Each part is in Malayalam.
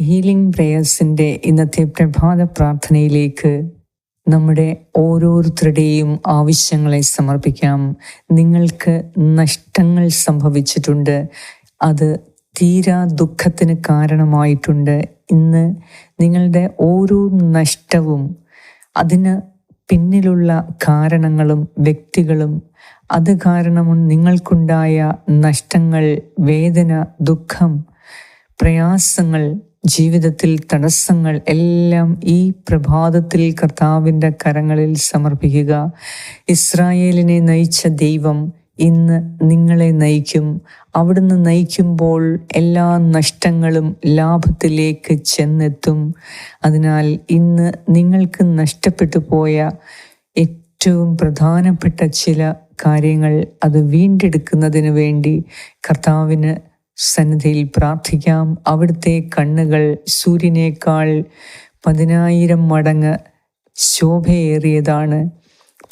ഹീലിംഗ് പ്രേയേഴ്സിന്റെ ഇന്നത്തെ പ്രഭാത പ്രാർത്ഥനയിലേക്ക് നമ്മുടെ ഓരോരുത്തരുടെയും ആവശ്യങ്ങളെ സമർപ്പിക്കാം. നിങ്ങൾക്ക് നഷ്ടങ്ങൾ സംഭവിച്ചിട്ടുണ്ട്. അത് തീരാ ദുഃഖത്തിന് കാരണമായിട്ടുണ്ട്. ഇന്ന് നിങ്ങളുടെ ഓരോ നഷ്ടവും അതിന് പിന്നിലുള്ള കാരണങ്ങളും വ്യക്തികളും അത് കാരണം നിങ്ങൾക്കുണ്ടായ നഷ്ടങ്ങൾ വേദന ദുഃഖം പ്രയാസങ്ങൾ ജീവിതത്തിൽ തടസ്സങ്ങൾ എല്ലാം ഈ പ്രഭാതത്തിൽ കർത്താവിന്റെ കരങ്ങളിൽ സമർപ്പിക്കുക. ഇസ്രായേലിനെ നയിച്ച ദൈവം ഇന്ന് നിങ്ങളെ നയിക്കും. അവിടുന്ന് നയിക്കുമ്പോൾ എല്ലാ നഷ്ടങ്ങളും ലാഭത്തിലേക്ക് ചെന്നെത്തും. അതിനാൽ ഇന്ന് നിങ്ങൾക്ക് നഷ്ടപ്പെട്ടു പോയ ഏറ്റവും പ്രധാനപ്പെട്ട ചില കാര്യങ്ങൾ അത് വീണ്ടെടുക്കുന്നതിന് വേണ്ടി കർത്താവിന് സന്നിധിയിൽ പ്രാർത്ഥിക്കാം. അവിടുത്തെ കണ്ണുകൾ സൂര്യനേക്കാൾ പതിനായിരം മടങ്ങ് ശോഭയേറിയതാണ്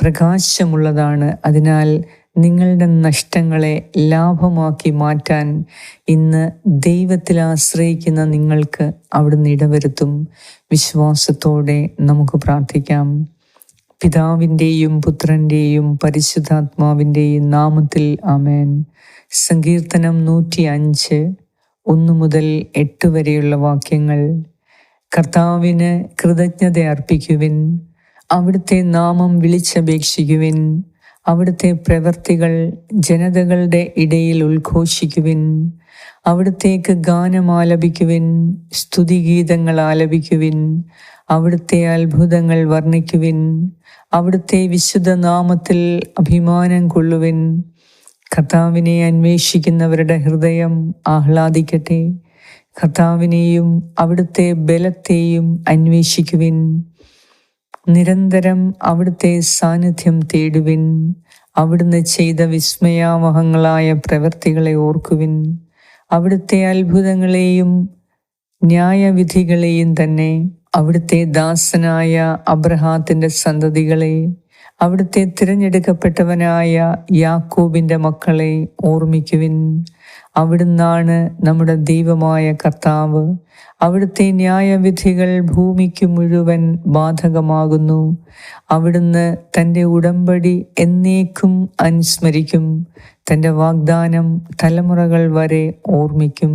പ്രകാശമുള്ളതാണ്. അതിനാൽ നിങ്ങളുടെ നഷ്ടങ്ങളെ ലാഭമാക്കി മാറ്റാൻ ഇന്ന് ദൈവത്തിൽ ആശ്രയിക്കുന്ന നിങ്ങൾക്ക് അവിടുന്ന് ഇടവരുത്തും. വിശ്വാസത്തോടെ നമുക്ക് പ്രാർത്ഥിക്കാം. പിതാവിന്റെയും പുത്രന്റെയും പരിശുദ്ധാത്മാവിന്റെയും നാമത്തിൽ ആമേൻ. സങ്കീർത്തനം നൂറ്റി അഞ്ച് ഒന്ന് മുതൽ എട്ട് വരെയുള്ള വാക്യങ്ങൾ. കർത്താവിന് കൃതജ്ഞത അർപ്പിക്കുവിൻ. അവിടുത്തെ നാമം വിളിച്ചപേക്ഷിക്കുവിൻ. അവിടുത്തെ പ്രവർത്തികൾ ജനതകളുടെ ഇടയിൽ ഉദ്ഘോഷിക്കുവിൻ. അവിടുത്തേക്ക് ഗാനം ആലപിക്കുവിൻ സ്തുതിഗീതങ്ങൾ ആലപിക്കുവിൻ. അവിടുത്തെ അത്ഭുതങ്ങൾ വർണിക്കുവിൻ. അവിടുത്തെ വിശുദ്ധ നാമത്തിൽ അഭിമാനം കൊള്ളുവിൻ. കർത്താവിനെ അന്വേഷിക്കുന്നവരുടെ ഹൃദയം ആഹ്ലാദിക്കട്ടെ. കർത്താവിനെയും അവിടുത്തെ ബലത്തെയും അന്വേഷിക്കുവിൻ. നിരന്തരം അവിടുത്തെ സാന്നിധ്യം തേടുവിൻ. അവിടുന്ന് ചെയ്ത വിസ്മയാവഹങ്ങളായ പ്രവൃത്തികളെ ഓർക്കുവിൻ. അവിടുത്തെ അത്ഭുതങ്ങളെയും ന്യായവിധികളെയും തന്നെ അവിടുത്തെ ദാസനായ അബ്രഹാത്തിന്റെ സന്തതികളെ അവിടുത്തെ തിരഞ്ഞെടുക്കപ്പെട്ടവനായ യാക്കൂബിന്റെ മക്കളെ ഓർമ്മിക്കുവിൻ. അവിടുന്നാണ് നമ്മുടെ ദൈവമായ കർത്താവ്. അവിടുത്തെ ന്യായവിധികൾ ഭൂമിക്ക് മുഴുവൻ ബാധകമാകുന്നു. അവിടുന്ന് തന്റെ ഉടമ്പടി എന്നേക്കും അനുസ്മരിക്കും. തന്റെ വാഗ്ദാനം തലമുറകൾ വരെ ഓർമ്മിക്കും.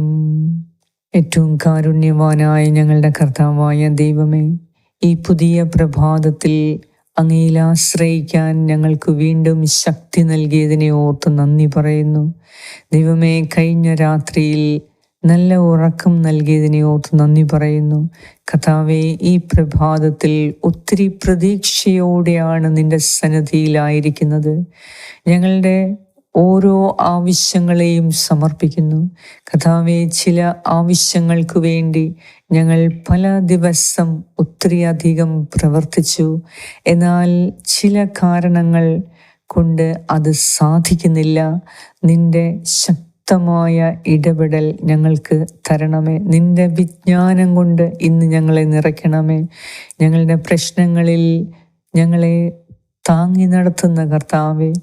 ഏറ്റവും കാരുണ്യവാനായ ഞങ്ങളുടെ കർത്താവായ ദൈവമേ ഈ പുതിയ പ്രഭാതത്തിൽ അങ്ങയിൽ ആശ്രയിക്കാൻ ഞങ്ങൾക്ക് വീണ്ടും ശക്തി നൽകിയതിനെ ഓർത്ത് നന്ദി പറയുന്നു. ദൈവമേ കഴിഞ്ഞ രാത്രിയിൽ നല്ല ഉറക്കം നൽകിയതിനെ ഓർത്ത് നന്ദി പറയുന്നു. കഥാവെ ഈ പ്രഭാതത്തിൽ ഒത്തിരി പ്രതീക്ഷയോടെയാണ് നിന്റെ സന്നദ്ധിയിലായിരിക്കുന്നത് ഞങ്ങളുടെ ഓരോ ആവശ്യങ്ങളെയും സമർപ്പിക്കുന്നു. കഥാവെ ചില ആവശ്യങ്ങൾക്ക് വേണ്ടി ഞങ്ങൾ പല ദിവസം ഒത്തിരിയധികം പ്രവർത്തിച്ചു. എന്നാൽ ചില കാരണങ്ങൾ കൊണ്ട് അത് സാധിക്കുന്നില്ല. നിന്റെ ശക്തമായ ഇടപെടൽ ഞങ്ങൾക്ക് തരണമേ. നിന്റെ വിജ്ഞാനം കൊണ്ട് ഇന്ന് ഞങ്ങളെ നിറയ്ക്കണമേ. ഞങ്ങളുടെ പ്രശ്നങ്ങളിൽ ഞങ്ങളെ താങ്ങി നടത്തുന്ന കർത്താവെ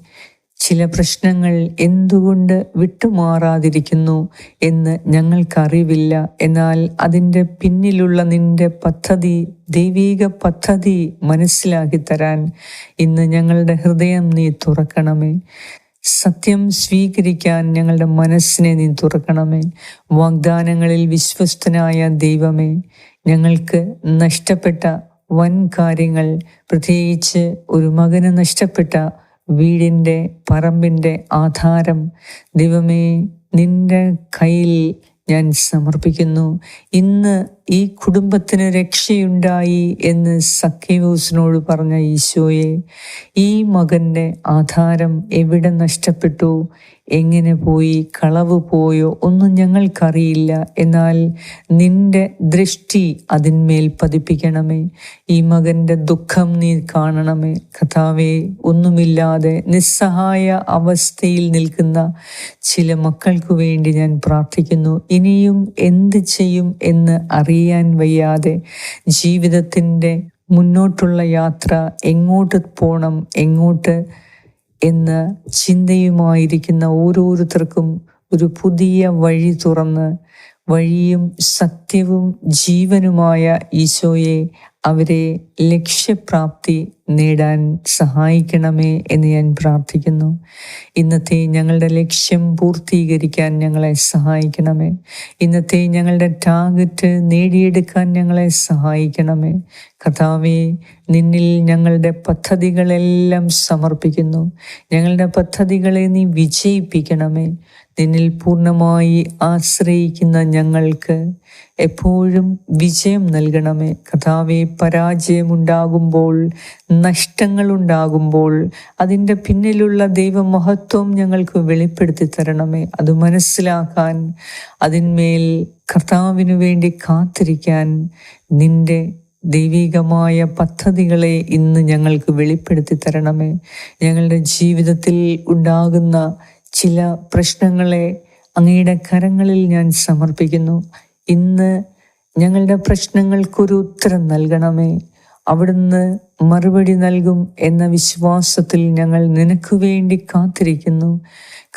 ചില പ്രശ്നങ്ങൾ എന്തുകൊണ്ട് വിട്ടുമാറാതിരിക്കുന്നു എന്ന് ഞങ്ങൾക്കറിവില്ല. എന്നാൽ അതിന്റെ പിന്നിലുള്ള നിന്റെ പദ്ധതി ദൈവീക പദ്ധതി മനസ്സിലാക്കി തരാൻ ഇന്ന് ഞങ്ങളുടെ ഹൃദയം നീ തുറക്കണമേ. സത്യം സ്വീകരിക്കാൻ ഞങ്ങളുടെ മനസ്സിനെ നീ തുറക്കണമേ. വാഗ്ദാനങ്ങളിൽ വിശ്വസ്തനായ ദൈവമേ ഞങ്ങൾക്ക് നഷ്ടപ്പെട്ട വൻ കാര്യങ്ങൾ പ്രത്യേകിച്ച് ഒരു മകന് നഷ്ടപ്പെട്ട വീടിന്റെ പറമ്പിന്റെ ആധാരം. ദൈവമേ നിന്റെ കയ്യിൽ ഞാൻ സമർപ്പിക്കുന്നു. ഇന്ന് ഈ കുടുംബത്തിന് രക്ഷയുണ്ടായി എന്ന് സഖ്യവൂസിനോട് പറഞ്ഞ ഈശോയെ ഈ മകന്റെ ആധാരം എവിടെ നഷ്ടപ്പെട്ടു? എങ്ങനെ പോയി? കളവ് പോയോ? ഒന്നും ഞങ്ങൾക്കറിയില്ല. എന്നാൽ നിന്റെ ദൃഷ്ടി അതിന്മേൽ പതിപ്പിക്കണമേ. ഈ മകന്റെ ദുഃഖം നീ കാണണമേ. കഥാവേ ഒന്നുമില്ലാതെ നിസ്സഹായ അവസ്ഥയിൽ നിൽക്കുന്ന ചില മക്കൾക്ക് വേണ്ടി ഞാൻ പ്രാർത്ഥിക്കുന്നു. ഇനിയും എന്ത് ചെയ്യും എന്ന് അറിയാൻ വയ്യാതെ ജീവിതത്തിന്റെ മുന്നോട്ടുള്ള യാത്ര എങ്ങോട്ട് പോകണം എങ്ങോട്ട് എന്ന് ചിന്തയുമായിരിക്കുന്ന ഓരോരുത്തർക്കും ഒരു പുതിയ വഴി തുറന്ന് വഴിയും സത്യവും ജീവനുമായ ഈശോയെ അവരെ ലക്ഷ്യപ്രാപ്തി നേടാൻ സഹായിക്കണമേ എന്ന് ഞാൻ പ്രാർത്ഥിക്കുന്നു. ഇന്നത്തെ ഞങ്ങളുടെ ലക്ഷ്യം പൂർത്തീകരിക്കാൻ ഞങ്ങളെ സഹായിക്കണമേ. ഇന്നത്തെ ഞങ്ങളുടെ ടാർഗറ്റ് നേടിയെടുക്കാൻ ഞങ്ങളെ സഹായിക്കണമേ. കഥാവെ നിന്നിൽ ഞങ്ങളുടെ പദ്ധതികളെല്ലാം സമർപ്പിക്കുന്നു. ഞങ്ങളുടെ പദ്ധതികളെ നീ വിജയിപ്പിക്കണമേ. നിന്നിൽ പൂർണമായി ആശ്രയിക്കുന്ന ഞങ്ങൾക്ക് എപ്പോഴും വിജയം നൽകണമേ. കഥാവെ പരാജയമുണ്ടാകുമ്പോൾ നഷ്ടങ്ങളുണ്ടാകുമ്പോൾ അതിന്റെ പിന്നിലുള്ള ദൈവമഹത്വം ഞങ്ങൾക്ക് വെളിപ്പെടുത്തി തരണമേ. അത് മനസ്സിലാക്കാൻ അതിന്മേൽ കർത്താവിനു വേണ്ടി കാത്തിരിക്കാൻ നിന്റെ ദൈവികമായ പദ്ധതികളെ ഇന്ന് ഞങ്ങൾക്ക് വെളിപ്പെടുത്തി തരണമേ. ഞങ്ങളുടെ ജീവിതത്തിൽ ഉണ്ടാകുന്ന ചില പ്രശ്നങ്ങളെ അങ്ങയുടെ കരങ്ങളിൽ ഞാൻ സമർപ്പിക്കുന്നു. ഇന്ന് ഞങ്ങളുടെ പ്രശ്നങ്ങൾക്കൊരു ഉത്തരം നൽകണമേ. അവിടുന്ന് മറുപടി നൽകും എന്ന വിശ്വാസത്തിൽ ഞങ്ങൾ നിനക്ക് വേണ്ടി കാത്തിരിക്കുന്നു.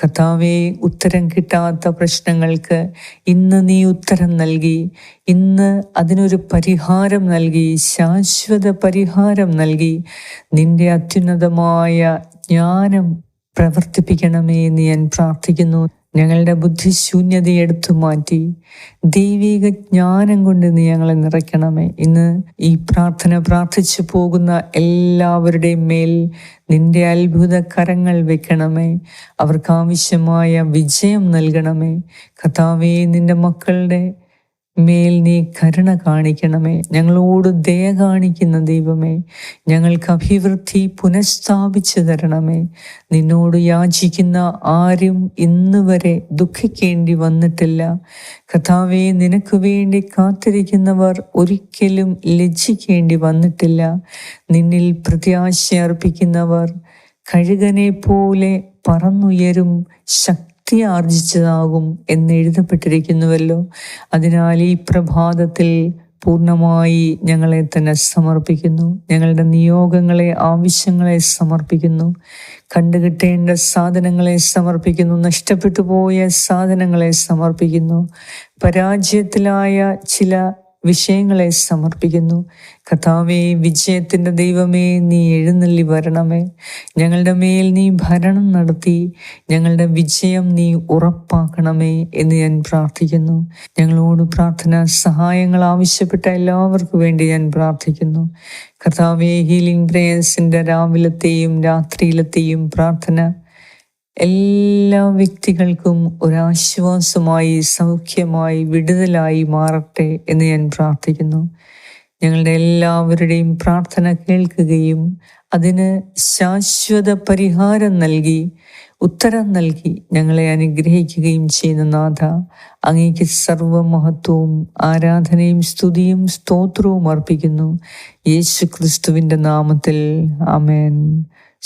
കഥാവെ ഉത്തരം കിട്ടാത്ത പ്രശ്നങ്ങൾക്ക് ഇന്ന് നീ ഉത്തരം നൽകി. ഇന്ന് അതിനൊരു പരിഹാരം നൽകി ശാശ്വത പരിഹാരം നൽകി. നിന്റെ അത്യുന്നതമായ ജ്ഞാനം പ്രവർത്തിപ്പിക്കണമേ എന്ന് ഞാൻ പ്രാർത്ഥിക്കുന്നു. ഞങ്ങളുടെ ബുദ്ധിശൂന്യത എടുത്തു മാറ്റി ദൈവിക ജ്ഞാനം കൊണ്ട് നീ ഞങ്ങളെ നിറയ്ക്കണമേ. ഇന്ന് ഈ പ്രാർത്ഥന പ്രാർത്ഥിച്ചു പോകുന്ന എല്ലാവരുടെയും മേൽ നിന്റെ അത്ഭുത കരങ്ങൾ വെക്കണമേ. അവർക്ക് ആവശ്യമായ വിജയം നൽകണമേ. കഥാവേ നിന്റെ മക്കളുടെ മേൽ നീ കരുണ കാണിക്കണമേ. ഞങ്ങളോട് ദയ കാണിക്കുന്ന ദൈവമേ ഞങ്ങൾക്ക് അഭിവൃദ്ധി പുനഃസ്ഥാപിച്ചു തരണമേ. നിന്നോട് യാചിക്കുന്ന ആരും ഇന്ന് വരെ ദുഃഖിക്കേണ്ടി വന്നിട്ടില്ല. കഥാവെ നിനക്ക് വേണ്ടി കാത്തിരിക്കുന്നവർ ഒരിക്കലും ലജ്ജിക്കേണ്ടി വന്നിട്ടില്ല. നിന്നിൽ പ്രത്യാശ അർപ്പിക്കുന്നവർ കഴുകനെ പോലെ പറന്നുയരും. ശക്തി ശക്തി ആർജിച്ചതാകും എന്ന് എഴുതപ്പെട്ടിരിക്കുന്നുവല്ലോ. അതിനാൽ ഈ പ്രഭാതത്തിൽ പൂർണമായി ഞങ്ങളെ തന്നെ സമർപ്പിക്കുന്നു. ഞങ്ങളുടെ നിയോഗങ്ങളെ ആവശ്യങ്ങളെ സമർപ്പിക്കുന്നു. കണ്ടുകിട്ടേണ്ട സാധനങ്ങളെ സമർപ്പിക്കുന്നു. നഷ്ടപ്പെട്ടു പോയ സാധനങ്ങളെ സമർപ്പിക്കുന്നു. പരാജയത്തിലായ ചില വിഷയങ്ങളെ സമർപ്പിക്കുന്നു. കഥാവേ വിജയത്തിന്റെ ദൈവമേ നീ എഴുന്നള്ളി വരണമേ. ഞങ്ങളുടെ മേൽ നീ ഭരണം നടത്തി ഞങ്ങളുടെ വിജയം നീ ഉറപ്പാക്കണമേ എന്ന് ഞാൻ പ്രാർത്ഥിക്കുന്നു. ഞങ്ങളോട് പ്രാർത്ഥന സഹായങ്ങൾ ആവശ്യപ്പെട്ട എല്ലാവർക്കും വേണ്ടി ഞാൻ പ്രാർത്ഥിക്കുന്നു. കഥാവേ ഹീലിംഗ് പ്രേയേഴ്സിന്റെ രാവിലത്തെയും രാത്രിയിലത്തെയും പ്രാർത്ഥന എല്ലാ വ്യക്തികൾക്കും ഒരാശ്വാസമായി സൗഖ്യമായി വിടുതലായി മാറട്ടെ എന്ന് ഞാൻ പ്രാർത്ഥിക്കുന്നു. ഞങ്ങളുടെ എല്ലാവരുടെയും പ്രാർത്ഥന കേൾക്കുകയും അതിന് ശാശ്വത പരിഹാരം നൽകി ഉത്തരം നൽകി ഞങ്ങളെ അനുഗ്രഹിക്കുകയും ചെയ്യുന്ന നാഥ അങ്ങേക്ക് സർവമഹത്വവും ആരാധനയും സ്തുതിയും സ്തോത്രവും അർപ്പിക്കുന്നു. യേശു ക്രിസ്തുവിന്റെ നാമത്തിൽ അമേൻ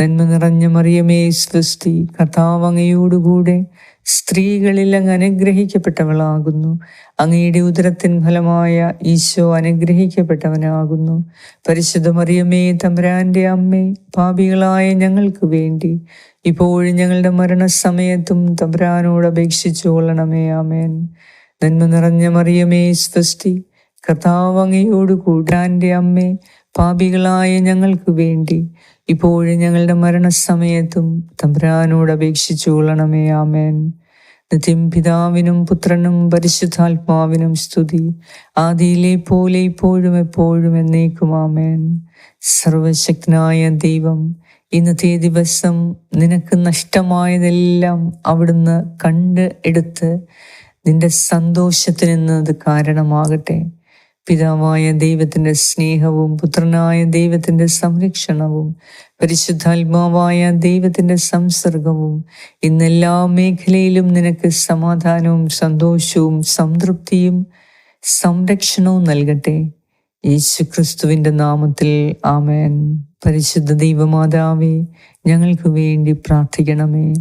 നന്മ നിറഞ്ഞ മറിയമേ സ്വസ്തി കഥാവങ്ങയോടുകൂടെ സ്ത്രീകളിൽ അങ്ങ് അനുഗ്രഹിക്കപ്പെട്ടവളാകുന്നു. അങ്ങയുടെ ഉദരത്തിൻ ഫലമായ ഈശോ അനുഗ്രഹിക്കപ്പെട്ടവനാകുന്നു. പരിശുദ്ധ മറിയമേ തമ്പുരാന്റെ അമ്മേ പാപികളായ ഞങ്ങൾക്ക് വേണ്ടി. ഇപ്പോഴും ഞങ്ങളുടെ മരണസമയത്തും തമ്പുരാനോട് അപേക്ഷിച്ചു കൊള്ളണമേ ആമേൻ. നന്മ നിറഞ്ഞ മറിയമേ സ്വസ്തി കർത്താവ് അമ്മേ പാപികളായ ഞങ്ങൾക്ക് വേണ്ടി ഇപ്പോഴും ഞങ്ങളുടെ മരണസമയത്തും തമ്പുരാനോട് അപേക്ഷിച്ചു കൊള്ളണമേ ആമേൻ. നിത്യം പിതാവിനും പുത്രനും പരിശുദ്ധാത്മാവിനും സ്തുതി. ആദിയിലെ പോലെ ഇപ്പോഴും എപ്പോഴും എന്നേക്കും ആമേൻ. സർവശക്തനായ ദൈവം ഇന്നത്തെ ദിവസം നിനക്ക് നഷ്ടമായതെല്ലാം അവിടുന്ന് കണ്ട് എടുത്ത് നിന്റെ സന്തോഷത്തിനെന്നത് കാരണമാകട്ടെ. പിതാവായ ദൈവത്തിന്റെ സ്നേഹവും പുത്രനായ ദൈവത്തിന്റെ സംരക്ഷണവും പരിശുദ്ധാത്മാവായ ദൈവത്തിന്റെ സംസർഗവും ഇന്നെല്ലാ മേഖലയിലും നിനക്ക് സമാധാനവും സന്തോഷവും സംതൃപ്തിയും സംരക്ഷണവും നൽകട്ടെ. യേശു ക്രിസ്തുവിന്റെ നാമത്തിൽ ആമേൻ. പരിശുദ്ധ ദൈവമാതാവേ ഞങ്ങൾക്ക് വേണ്ടി പ്രാർത്ഥിക്കണമേ.